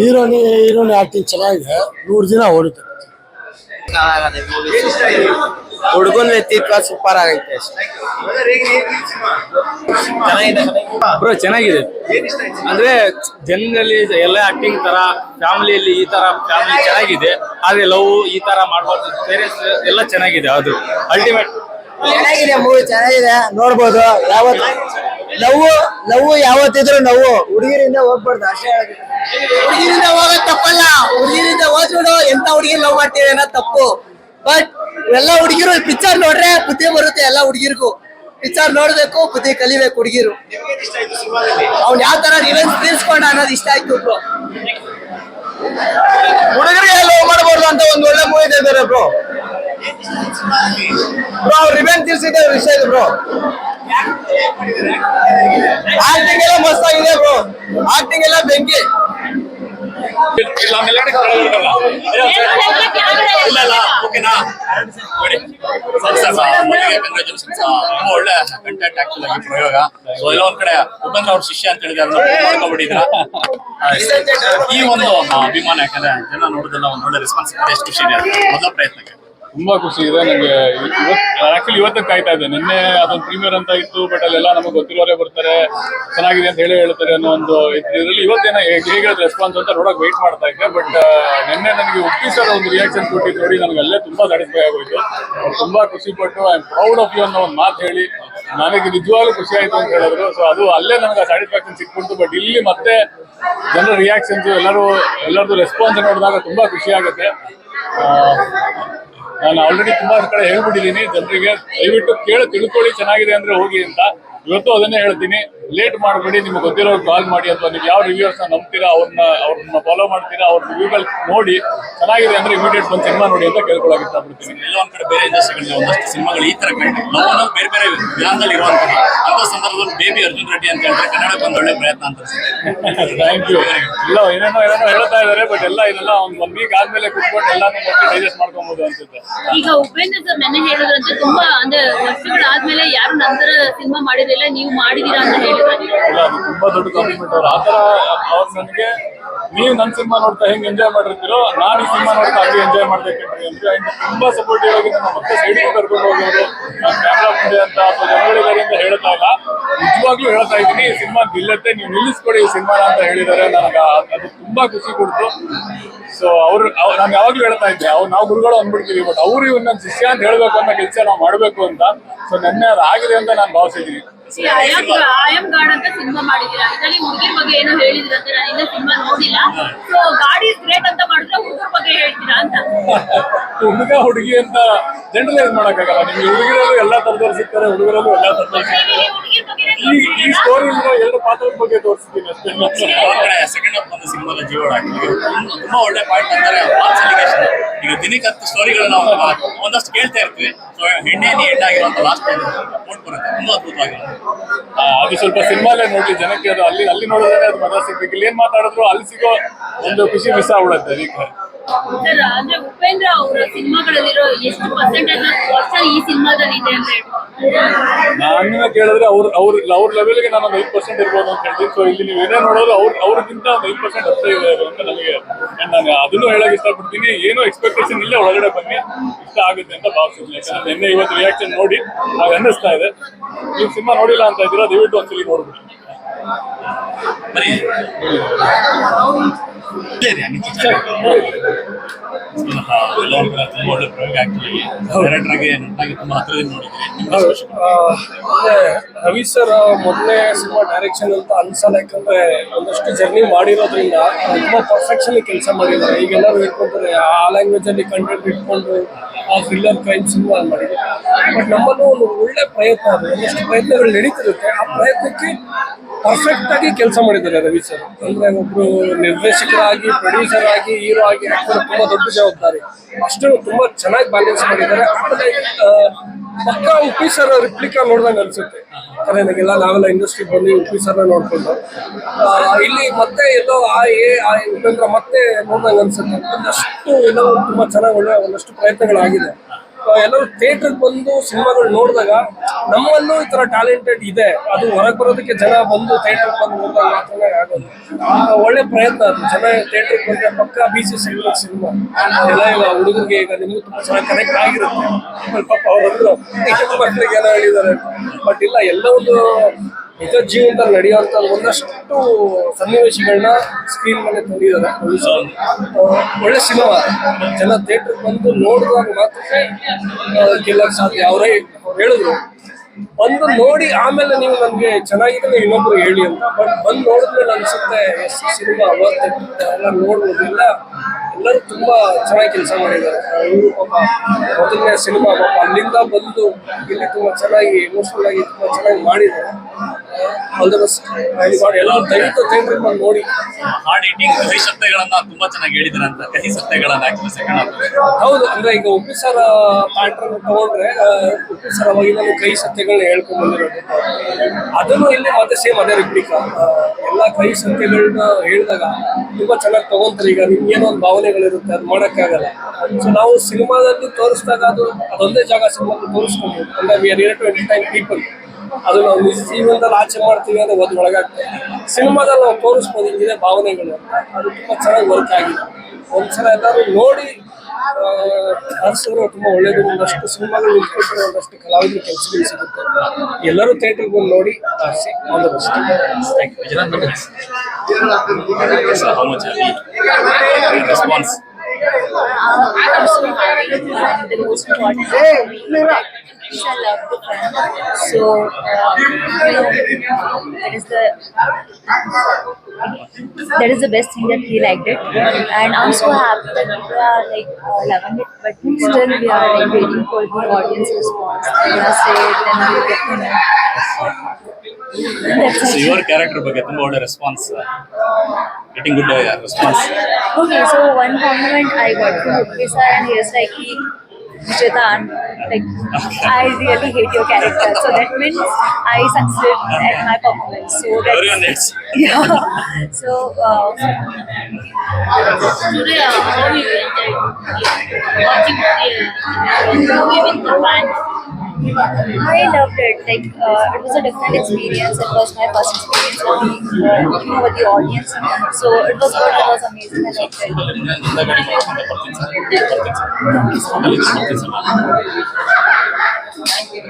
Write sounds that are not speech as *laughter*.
ಹೀರೋನಿ ಹೀರೋನಿ acting ಚೆನ್ನಾಗಿದೆ. ನೂರು ದಿನ ಓಡುತ್ತೆ. ಹುಡುಗನ ವ್ಯಕ್ತಿತ್ವ ಸೂಪರ್ ಆಗೈತೆ ಚೆನ್ನಾಗಿದೆ ಬ್ರೋ ಚೆನ್ನಾಗಿದೆ. ಅಂದ್ರೆ ಜನರಲ್ಲಿ ಎಲ್ಲ ಆಕ್ಟಿಂಗ್ ತರ ಫ್ಯಾಮಿಲಿಯಲ್ಲಿ ಈ ತರ ಫ್ಯಾಮಿಲಿ ಚೆನ್ನಾಗಿದೆ. ಆದ್ರೆ ಲವ್ ಈ ತರ ಮಾಡ್ಬಾರ್ದು. ಪೇರೆಂಟ್ಸ್ ಎಲ್ಲ ಚೆನ್ನಾಗಿದೆ ಅದು. ಅಲ್ಟಿಮೇಟ್ ಚೆನ್ನಾಗಿದೆ ಮೂವಿ ಚೆನ್ನಾಗಿದೆ. ನೋಡ್ಬೋದು. ಯಾವತ್ತು? ಲವ್ ಲವ್ ಯಾವತ್ತಿದ್ರು ನೋವು. ಹುಡುಗಿರಿಂದ ಹೋಗ್ಬಾರ್ದು ಅಷ್ಟೇ. ಹುಡುಗಿರಿಂದ ಹೋಗೋದ್ ತಪ್ಪಲ್ಲ. ಹುಡುಗಿರಿಂದ ಹೋದ್ರು ಎಂತ ಹುಡುಗಿ ಲವ್ ಮಾಡ್ತೀವಿ ಅನ್ನೋ ತಪ್ಪು. ಬಟ್ ಎಲ್ಲ ಹುಡುಗಿರು ಪಿಕ್ಚರ್ ನೋಡ್ರೆ ಬುದ್ಧಿ ಬರುತ್ತೆ ಎಲ್ಲ ಹುಡುಗಿರ್ಗೂ. ಪಿಕ್ಚರ್ ನೋಡ್ಬೇಕು, ಬುದ್ಧಿ ಕಲಿಬೇಕು ಹುಡುಗಿರು. ಅವ್ನ್ ಯಾವ ತರ ರಿವೆನ್ಸ್ ತೀರ್ಸ್ಕೊಂಡ ಅನ್ನೋದು ಇಷ್ಟ ಆಯ್ತು ಹುಡುಗರಿಗೆ ಲವ್ ಮಾಡಬಾರ್ದು ಅಂತ ಒಂದು ಒಳ್ಳೆ ಮೂವಿ ತೆಗೆದಾರೆ ಬ್ರೋ. ಬ್ರೋ, ಅವ್ರು ರಿವೆನ್ಸ್ ತೀರ್ಸಿದ್ದೆ ಇಷ್ಟ ಆಯ್ತು ಬ್ರೋ. ಆಕ್ಟಿಂಗ್ ಎಲ್ಲ ಮಸ್ತ್ ಆಗಿದೆ ಬ್ರೋ ಆಕ್ಟಿಂಗ್ ಎಲ್ಲ ಬೆಂಕಿ. ಒಳ್ಳೆ ಕಂಟೆಂಟ್ ಆಕ್ಚುಲ್ ಪ್ರಯೋಗ ಸೊ ಎಲ್ಲ ಒಂದ್ ಕಡೆ ಉಪೇಂದ್ರ ಅವ್ರ ಶಿಷ್ಯ ಅಂತ ಹೇಳಿದ್ರೆ ಅದನ್ನ ಈ ಒಂದು ಅಭಿಮಾನ ಯಾಕಂದ್ರೆ ಜನ ನೋಡೋದೆಲ್ಲ ಒಂದ್ ಒಳ್ಳೆ ರೆಸ್ಪಾನ್ಸಿಬಿಲಿಟಿ ಎಷ್ಟು ಖುಷಿ ಇದೆ. ಮೊದಲ ಪ್ರಯತ್ನಕ್ಕೆ. ತುಂಬಾ ಖುಷಿ ಇದೆ ನನಗೆ. ಆಕ್ಚುಲಿ ಇವತ್ತೇ ಕಾಯ್ತಾ ಇದ್ದೆ ನಿನ್ನೆ ಅದೊಂದು ಪ್ರೀಮಿಯರ್ ಅಂತ ಇತ್ತು ಬಟ್ ಅಲ್ಲೆಲ್ಲ ನಮಗೆ ಗೊತ್ತಿರೋರೇ ಬರ್ತಾರೆ. ಚೆನ್ನಾಗಿದೆ ಅಂತ ಹೇಳಿ ಹೇಳ್ತಾರೆ ಅನ್ನೋ ಒಂದು ಇದರಲ್ಲಿ ಇವತ್ತೇನ ಹೇಗೆ ರೆಸ್ಪಾನ್ಸ್ ಅಂತ ನೋಡಕ್ ವೆಯ್ಟ್ ಮಾಡ್ತಾ ಇದ್ದೆ ಬಟ್ ನಿನ್ನೆ ನನಗೆ ಉಪ್ಪಿ ಸರ್ ಒಂದು ರಿಯಾಕ್ಷನ್ ಕೊಟ್ಟಿದ್ದು ನೋಡಿ ನನಗೆ ಅಲ್ಲೇ ತುಂಬಾ ಸ್ಯಾಟಿಸ್ಫೈ ಆಗೋಯ್ತು. ತುಂಬಾ ಖುಷಿ ಪಟ್ಟು I am proud of you ಅನ್ನೋ ಒಂದು ಮಾತು ಹೇಳಿ ನನಗೆ ನಿಜವಾಗ್ಲೂ ಖುಷಿ ಆಯ್ತು ಅಂತ ಹೇಳಿದ್ರು. ಸೊ ಅದು ಅಲ್ಲೇ ನನಗೆ ಸ್ಯಾಟಿಸ್ಫ್ಯಾಕ್ಷನ್ ಸಿಕ್ಬಿಡ್ತು ಬಟ್ ಇಲ್ಲಿ ಮತ್ತೆ ಜನರ ರಿಯಾಕ್ಷನ್ಸ್ ಎಲ್ಲರೂ ಎಲ್ಲರದು ರೆಸ್ಪಾನ್ಸ್ ನೋಡಿದಾಗ ತುಂಬಾ ಖುಷಿ ಆಗುತ್ತೆ. ನಾನು ಆಲ್ರೆಡಿ ತುಂಬಾ ಕಡೆ ಹೇಳ್ಬಿಟ್ಟಿದ್ದೀನಿ. ಜನರಿಗೆ ದಯವಿಟ್ಟು ಕೇಳಿ ತಿಳ್ಕೊಳ್ಳಿ ಚೆನ್ನಾಗಿದೆ ಅಂದ್ರೆ ಹೋಗಿ ಅಂತ. ಇವತ್ತು ಅದನ್ನೇ ಹೇಳ್ತೀನಿ. ಲೇಟ್ ಮಾಡಬೇಡಿ ನಿಮ್ಗೆ ಗೊತ್ತಿರೋ ಕಾಲ್ ಮಾಡಿ ಅಥವಾ ನೀವು ಯಾವ ರಿವ್ಯೂರ್ಸ್ ನಂಬ್ತೀರಾ ಅವ್ರನ್ನ ಅವ್ರನ್ನ ಫಾಲೋ ಮಾಡ್ತೀರಾ ಅವ್ರ ರಿವ್ಯೂಗಳು ನೋಡಿ ಚೆನ್ನಾಗಿದೆ ಅಂದ್ರೆ ಇಮಿಡಿಯೇಟ್ ಬಂದು ಸಿನಿಮಾ ನೋಡಿ ಅಂತ ಕೇಳ್ಕೊಳಕ್ ಇಷ್ಟಪಡ್ತೀನಿ. ಎಲ್ಲ ಒಂದ್ ಕಡೆ ಬೇರೆ ಇಂಡಸ್ಟ್ರಿಗಳಲ್ಲಿ ಒಂದಷ್ಟು ಸಿನಿಮಾಗಳು ಈ ತರ ಕಂಡು. ನಾವು ಬೇರೆ ಬೇರೆ ವಿಧಾನದಲ್ಲಿ ಇರುವಂತಹ ಅಂತ ಸಂದರ್ಭದಲ್ಲಿ ಬೇಬಿ ಅರ್ಜುನ್ ರೆಡ್ಡಿ ಅಂತ ಹೇಳಿದ್ರೆ ಕನ್ನಡಕ್ಕೆ ಒಂದು ಒಳ್ಳೆ ಪ್ರಯತ್ನ ಅಂತ ಥ್ಯಾಂಕ್ ಯು ಇಲ್ಲ ಏನೇನೋ ಏನೇನೋ ಹೇಳ್ತಾ ಇದಾರೆ ಬಟ್ ಎಲ್ಲ ಇದೆಲ್ಲ ಒಂದ್ ಒಂದ್ ವೀಕ್ ಆದ್ಮೇಲೆ ಕುತ್ಕೊಂಡು ಎಲ್ಲಾನು ಡೈಜೆಸ್ಟ್ ಮಾಡ್ಕೊಬಹುದು ಅನ್ಸುತ್ತೆ. ಈಗ ಉಪೇಂದ್ರ ಸರ್ ನೆನ್ನೆ ಹೇಳಿದ್ರಂತೆ ತುಂಬಾ ಅಂದ್ರೆ ನಂತರ ಸಿನಿಮಾ ಮಾಡಿದಿಲ್ಲ ನೀವು ಮಾಡಿದೀರಾ ಅಂತ ಹೇಳಿದ್ರು. ಇಲ್ಲ, ಅದು ತುಂಬಾ ದೊಡ್ಡ ಕಾಂಪ್ಲಿಮೆಂಟ್ ಅವ್ರು. ಆತರ ನೀವು ನನ್ನ ಸಿನಿಮಾ ನೋಡ್ತಾ ಹೆಂಗ್ ಎಂಜಾಯ್ ಮಾಡಿರ್ತೀರೋ, ನಾನು ಸಿನಿಮಾ ನೋಡ್ತಾ ಹಂಗೆ ಎಂಜಾಯ್ ಮಾಡ್ತೇನೆ ಅಂದ್ರೆ ತುಂಬಾ ಸಪೋರ್ಟಿವ್ ಆಗಿ ನಮ್ಮ ಮತ್ತೆ ಸೈಡ್ ಕರ್ಕೊಂಡು ಹೋಗೋರು ನಾನು ಕ್ಯಾಮ್ರಾ ಮುಂದೆ ಅಂತ ಅಥವಾ ಜನಗಳಿದ್ದಾರೆ ಅಂತ ಹೇಳ್ತಾ ಇಲ್ಲ ನಿಜವಾಗ್ಲೂ ಹೇಳ್ತಾ ಇದ್ದೀನಿ ಈ ಸಿನಿಮಾ ನಿಲ್ಲತ್ತೆ ನೀವು ನಿಲ್ಲಿಸ್ಕೊಡಿ ಈ ಸಿನಿಮಾ ಅಂತ ಹೇಳಿದ್ದಾರೆ ನನಗೆ ಅದು ತುಂಬಾ ಖುಷಿ ಕೊಡ್ತು. ಸೊ ಅವ್ರು ನಾನು ಯಾವಾಗ್ಲೂ ಹೇಳ್ತಾ ಇದ್ದೆ ಅವ್ರು ನಾವು ಗುರುಗಳು ಅಂದ್ಬಿಡ್ತೀವಿ ಬಟ್ ಅವ್ರು ಇವ್ ನನ್ನ ಶಿಷ್ಯ ಅಂತ ಹೇಳ್ಬೇಕು ಅನ್ನೋ ಕೆಲಸ ನಾವು ಮಾಡ್ಬೇಕು ಅಂತ. ಸೊ ನೆನ್ನೆ ಅದು ಆಗಿದೆ ಅಂತ ನಾನು ಭಾವಿಸಿದ್ದೀನಿ. ಆಯಂ ಆಯಂ ಗಾರ್ಡ್ ಅಂತ ಸಿನಿಮಾ ಮಾಡಿದೀರಾ ಇದರಲ್ಲಿ ಹುಡುಗಿರ್ ಬಗ್ಗೆ ಏನೋ ಹೇಳಿದ್ರಂತೆ ನಾನು ಇನ್ನೂ ಸಿನಿಮಾ ನೋಡಿಲ್ಲ. ಸೊ ಗಾಡಿ ಗ್ರೇಟ್ ಅಂತ ಮಾಡಿದ್ರೆ ಹುಡುಗರ ಬಗ್ಗೆ ಹೇಳ್ತೀರಾ ಅಂತ? ಹುಡುಗ ಹುಡುಗಿ ಅಂತ ಜನರಲೈಸ್ ಮಾಡಕ್ಕಾಗಲ್ಲ. ನಿಮ್ಗೆ ಹುಡುಗಿರಲ್ಲೂ ಎಲ್ಲಾ ತರದವ್ರು ಸಿಗ್ತಾರೆ ಹುಡುಗರಲ್ಲೂ ಎಲ್ಲಾ ತರದವ್ರು ಸಿಗ್ತಾರೆ. ಈ ಈ ಸ್ಟೋರಿ ಎರಡು ಪಾತ್ರದ ಬಗ್ಗೆ ತೋರಿಸ್ತೀನಿ ಅಷ್ಟೇ. ಕಡೆ ಸೆಕೆಂಡ್ ಹಾಫ್ ಬಂದ ಸಿನಿಮಾದ ಜೀವನ ತುಂಬಾ ಒಳ್ಳೆ ಪಾಯಿಂಟ್ ಅಂತಾರೆ ಫಾಲ್ಸ್ ಅಲಿಗೇಷನ್ ಈಗ ದಿನಕ್ಕೆ ಹತ್ತು ಸ್ಟೋರಿಗಳನ್ನ ಒಂದಷ್ಟು ಕೇಳ್ತಾ ಇರ್ತೀವಿ. ಸೊ ಹೆಣ್ಣೆ ನೀ ಹೆಣ್ಣಾಗಿರುವಂತ ಲಾಸ್ಟ್ ನೋಡ್ ಬರುತ್ತೆ ತುಂಬಾ ಅದ್ಭುತವಾಗಿರುತ್ತೆ. ಅದು ಸ್ವಲ್ಪ ಸಿನಿಮಾಲೇ ನೋಡಿ ಜನಕ್ಕೆ ಅದು ಅಲ್ಲಿ ಅಲ್ಲಿ ನೋಡಿದ್ರೆ ಅದು ಮಜಾ ಸಿಗ್ಬೇಕು. ಇಲ್ಲಿ ಏನ್ ಮಾತಾಡಿದ್ರು ಅಲ್ಲಿ ಸಿಗೋ ಒಂದು ಖುಷಿ ಮಿಸ್ ಆಗ್ಬಿಡುತ್ತೆ ಅದಕ್ಕೆ. ಸರ್ ಅಂದ್ರೆ ಉಪೇಂದ್ರ ಅವರ ಸಿನಿಮಾಗಳಲ್ಲಿರೋ ಎಷ್ಟು ಪರ್ಸೆಂಟೇಜ್ ಈ ಸಿನಿಮಾದಲ್ಲಿ ಇದೆ ಅಂತ ಹೇಳ್ಬೋದು. ನನ್ನ ಕೇಳಿದ್ರೆ ಅವ್ರ ಅವ್ರ ಅವ್ರ ಲೆವೆಲ್ಗೆ ನಾನು ಒಂದು ಐದು ಪರ್ಸೆಂಟ್ ಇರ್ಬೋದು ಅಂತ ಹೇಳ್ತೀನಿ. ಸೊ ಇಲ್ಲಿ ನೀವು ಏನೇ ನೋಡೋದು ಅವ್ರ ಅವ್ರಿಗಿಂತ ಒಂದು ಐದು ಪರ್ಸೆಂಟ್ ಅಷ್ಟೇ ಇದೆ ಅಂತ ನನಗೆ ನಾನು ಅದನ್ನು ಹೇಳಕ್ ಇಷ್ಟಪಡ್ತೀನಿ. ಏನೋ ಎಕ್ಸ್ಪೆಕ್ಟೇಷನ್ ಇಲ್ಲೇ, ಒಳಗಡೆ ಬನ್ನಿ. ಇಷ್ಟ ಆಗುತ್ತೆ ಅಂತ ಭಾವಿಸ್ತೀನಿ. ಯಾಕಂದ್ರೆ ನಿನ್ನೆ ಇವತ್ತು ರಿಯಾಕ್ಷನ್ ನೋಡಿ ಹಾಗೆ ಅನ್ನಿಸ್ತಾ ಇದೆ. ನೀವು ಸಿನಿಮಾ ನೋಡಿಲ್ಲ ಅಂತ ಇದ್ದೀರಾ, ದಯವಿಟ್ಟು ಒಂದ್ಸಲಿ ನೋಡ್ಬಿಡಿ. ಬರೀ ತುಂಬಾ ಒಳ್ಳೆ ಪ್ರಯೋಗ ಆಕ್ಚುಲಿ ತುಂಬಾ ಹತ್ರದಿಂದ ರವಿ ಸರ್ ಮೊದಲೇ ಸಿನಿಮಾ ಡೈರೆಕ್ಷನ್ ಅಂತ ಅನ್ಸಲ್ಲ ಯಾಕಂದ್ರೆ ಒಂದಷ್ಟು ಜರ್ನಿ ಮಾಡಿರೋದ್ರಿಂದ ತುಂಬಾ ಪರ್ಫೆಕ್ಷನ್ ಕೆಲಸ ಮಾಡಿದ್ದಾರೆ. ಈಗ ಎಲ್ಲರೂ ಹೇಳ್ಕೊಂತಾರೆ ಆ ಲ್ಯಾಂಗ್ವೇಜ್ ಅಲ್ಲಿ ಕಂಟೆಂಟ್ ಇಟ್ಕೊಂಡು ಆ ಥ್ರಿಲ್ಲರ್ ಕ್ರೈಮ್ ಸಿನಿಮಾ ಮಾಡಿದೆ ಬಟ್ ನಮ್ಮಲ್ಲೂ ಒಂದು ಒಳ್ಳೆ ಪ್ರಯತ್ನ ಅದು. ಒಂದಷ್ಟು ಪ್ರಯತ್ನಗಳು ನಡೀತಿರುತ್ತೆ. ಆ ಪ್ರಯತ್ನಕ್ಕೆ ಪರ್ಫೆಕ್ಟ್ ಆಗಿ ಕೆಲಸ ಮಾಡಿದ್ದಾರೆ ರವಿ ಸರ್ ಅಂದ್ರೆ ಒಬ್ರು ನಿರ್ದೇಶಕರಾಗಿ ಪ್ರೊಡ್ಯೂಸರ್ ಆಗಿ ಹೀರೋ ಆಗಿ ಹಾಕೋದು ತುಂಬಾ ದೊಡ್ಡ ಜವಾಬ್ದಾರಿ. ಅಷ್ಟು ತುಂಬಾ ಚೆನ್ನಾಗಿ ಬ್ಯಾಲೆನ್ಸ್ ಮಾಡಿದ್ದಾರೆ. ಆಮೇಲೆ ಪಕ್ಕ ಉಪ್ಪಿ ಸರ್ ರಿಪ್ಲಿಕಾ ನೋಡ್ದಂಗೆ ಅನ್ಸುತ್ತೆ. ಅದೇ ನನಗೆಲ್ಲ ನಾವೆಲ್ಲ ಇಂಡಸ್ಟ್ರಿ ಬಂದು ಉಪ್ಪಿ ಸರ್ನ ನೋಡ್ಕೊಂಡು. ಇಲ್ಲಿ ಮತ್ತೆ ಎಲ್ಲೋ ಆ ಎ, ಆ ಉಪೇಂದ್ರ ಮತ್ತೆ ನೋಡ್ದಂಗೆ ಅನ್ಸುತ್ತೆ. ಒಂದಷ್ಟು ಎಲ್ಲೋ ತುಂಬಾ ಚೆನ್ನಾಗಿ ಒಳ್ಳೆ ಒಂದಷ್ಟು ಪ್ರಯತ್ನಗಳಾಗಿದೆ. ಎಲ್ಲರೂ ಥಿಯೇಟರ್ ಬಂದು ಸಿನಿಮಾಗಳು ನೋಡಿದಾಗ ನಮ್ಮಲ್ಲೂ ಈ ತರ ಟ್ಯಾಲೆಂಟೆಡ್ ಇದೆ. ಅದು ಹೊರಗೆ ಬರೋದಕ್ಕೆ ಜನ ಬಂದು ಥಿಯೇಟರ್ ಬಂದು ನೋಡಿದಾಗ ಮಾತ್ರ ಆಗೋದು. ಒಳ್ಳೆ ಪ್ರಯತ್ನ ಅದು. ಜನ ಥಿಯೇಟರ್ ಬಂದ್ರೆ ಪಕ್ಕ ಬಿ ಸಿ ಸಿನಿಮಾ ಎಲ್ಲ ಇಲ್ಲ ಹುಡುಗರಿಗೆ ಈಗ ನಿಮಗೂ ತುಂಬಾ ಚೆನ್ನಾಗಿ ಕನೆಕ್ಟ್ ಆಗಿರುತ್ತೆ. ಪಾಪ ಅವರಂದ್ರು ಮಕ್ಕಳಿಗೆ ಏನೋ ಹೇಳಿದ್ದಾರೆ ಬಟ್ ಇಲ್ಲ ಎಲ್ಲ ಒಂದು ನಿಜ ಜೀವನದಲ್ಲಿ ನಡೆಯುವಂತ ಒಂದಷ್ಟು ಸನ್ನಿವೇಶಗಳನ್ನ ಸ್ಕ್ರೀನ್ ಮೇಲೆ ತಂದಿದ್ದಾರೆ. ಒಳ್ಳೆ ಸಿನಿಮಾ ಜನ ಥಿಯೇಟರ್ ಬಂದು ನೋಡಿದಾಗ ಮಾತ್ರ ಗೆಲ್ಲಕ್ಕೆ ಸಾಧ್ಯ. ಅವರೇ ಅವ್ರು ಹೇಳಿದ್ರು. ಬಂದು ನೋಡಿ ಆಮೇಲೆ ನೀವು ನಮ್ಗೆ ಚೆನ್ನಾಗಿದೆ ನೀವು ಇನ್ನೊಬ್ರು ಹೇಳಿ ಅಂತ. ಬಟ್ ಬಂದು ನೋಡಿದ್ಮೇಲೆ ಅನ್ಸುತ್ತೆ ಸಿನಿಮಾ ಅವತ್ತೆ ಎಲ್ಲ ನೋಡ್ಬೋದು. ಎಲ್ಲ ಎಲ್ಲರೂ ತುಂಬಾ ಚೆನ್ನಾಗಿ ಕೆಲಸ ಮಾಡಿದ್ದಾರೆ. ಇವರು ಪಾಪ ಮೊದಲನೇ ಸಿನಿಮಾ ಪಾಪ ಅಲ್ಲಿಂದ ಬಂದು ಇಲ್ಲಿ ತುಂಬಾ ಚೆನ್ನಾಗಿ ಎಮೋಷನಲ್ ಆಗಿ ತುಂಬಾ ಚೆನ್ನಾಗಿ ಮಾಡಿದ್ದಾರೆ. ಆಲ್ ದ ಬೆಸ್ಟ್ ಎಲ್ಲ ದಯವಿಟ್ಟು ಥಿಯೇಟರ್ ಬಂದು ನೋಡಿ. ಹಾರ್ಡ್ ಈಟಿಂಗ್ ಕಹಿ ಸತ್ಯಗಳನ್ನ ತುಂಬಾ ಚೆನ್ನಾಗಿ ಹೇಳಿದ್ರೆ ಅಂತ ಕಹಿ ಸತ್ಯಗಳನ್ನ ಸೆಕೆಂಡ್ ಹೌದು ಅಂದ್ರೆ ಈಗ ಉಪ್ಪು ಸರ ಪ್ಯಾಟ್ರನ್ ತಗೊಂಡ್ರೆ ಉಪ್ಪು ಉಪ್ಪಿ ಸರ ಕಹಿ ಕೈ ಸತ್ಯಗಳನ್ನ ಹೇಳ್ಕೊಂಡ್ ಬಂದಿರೋದು. ಅದನ್ನು ಇಲ್ಲಿ ಮತ್ತೆ ಸೇಮ್ ಅದೇ ರಿಪ್ಲಿಕಾ ಎಲ್ಲ ಕೈ ಸಂಖ್ಯೆಗಳನ್ನ ಹೇಳಿದಾಗ ತುಂಬಾ ಚೆನ್ನಾಗಿ ತಗೊಂತಾರೆ ಈಗ ನಿಮ್ಗೆ ಏನೋ ಒಂದು ಭಾವನೆಗಳಿರುತ್ತೆ, ಅದು ಮಾಡೋಕ್ಕಾಗಲ್ಲ. ಸೊ ನಾವು ಸಿನಿಮಾದಲ್ಲಿ ತೋರಿಸಿದಾಗ ಅದು, ಅದೊಂದೇ ಜಾಗ ಸಿನಿಮಾದಲ್ಲಿ ತೋರಿಸ್ಕೊಬೋದು. ಅಂದ್ರೆ we are to entertain people ಅದು ನಾವು ನಿಜ ಜೀವನದಲ್ಲಿ ಆಚೆ ಮಾಡ್ತೀವಿ ಅಂದ್ರೆ ಒಂದು ಒಳಗಾಗ್ತದೆ. ಸಿನಿಮಾದಲ್ಲಿ ನಾವು ತೋರಿಸ್ಬೋದು ಹಿಂಗಿದೆ ಭಾವನೆಗಳು ಅಂತ. ಅದು ತುಂಬಾ ಚೆನ್ನಾಗಿ ವರ್ಕ್ ಆಗಿದೆ. ಒಂದ್ಸಲ ಎಲ್ಲರೂ ನೋಡಿ ಹರಿಸಿದ್ರೆ ತುಂಬಾ ಒಳ್ಳೇದು. ಒಂದಷ್ಟು ಸಿನಿಮಾಗಳು ನಿಂತ್ಕೊಳ್ತಾರೆ ಒಂದಷ್ಟು ಕಲಾವಿದರು ಕೆಲಸಗಳು ಸಿಗುತ್ತೆ. ಎಲ್ಲರೂ ಥಿಯೇಟರ್ಗೆ ಬಂದು ನೋಡಿ ಹರಿಸಿ all the best how much response I'm so happy and the most important thing for me is that I love the film. So, uh, you know, that is the that is the best thing that he liked it, and I'm so happy that people are like uh, loving it. But still, we are like waiting for the audience response. They're gonna say it, then we'll get to know. That's it. Your character ಬಗ್ಗೆ ತುಂಬಾ ಒಳ್ಳೆ response getting good response Okay, so one compliment I got from Rupesh sir and he was like, he, Jitan, like, I really hate your character. So that means I succeeded at my performance. So Very that's, nice. yeah. *laughs* So, uh, today, uh, how you enjoyed watching the movie with the fans? I loved it. Like uh, it was a different experience. It was my first experience uh, working, uh, with the audience, so it was good. It was amazing. I loved it.